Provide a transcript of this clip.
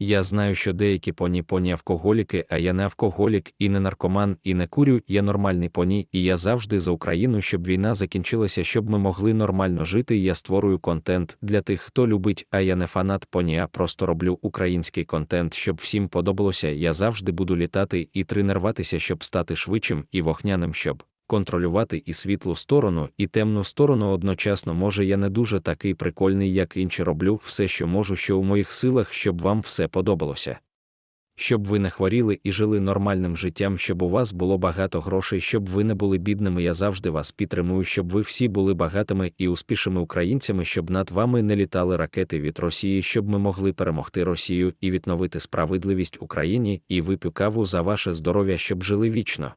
Я знаю, що деякі поні поні алкоголіки, а я не алкоголік і не наркоман, і не курю, я нормальний поні, і я завжди за Україну, щоб війна закінчилася, щоб ми могли нормально жити. Я створюю контент для тих, хто любить, а я не фанат поні, а просто роблю український контент, щоб всім подобалося. Я завжди буду літати і тренуватися, щоб стати швидшим і вогняним, щоб контролювати і світлу сторону, і темну сторону одночасно. Може, я не дуже такий прикольний, як інші роблю все, що можу, що у моїх силах, щоб вам все подобалося. Щоб ви не хворіли і жили нормальним життям, щоб у вас було багато грошей, щоб ви не були бідними. Я завжди вас підтримую, щоб ви всі були багатими і успішними українцями, щоб над вами не літали ракети від Росії, щоб ми могли перемогти Росію і відновити справедливість Україні, і вип'ю каву за ваше здоров'я, щоб жили вічно.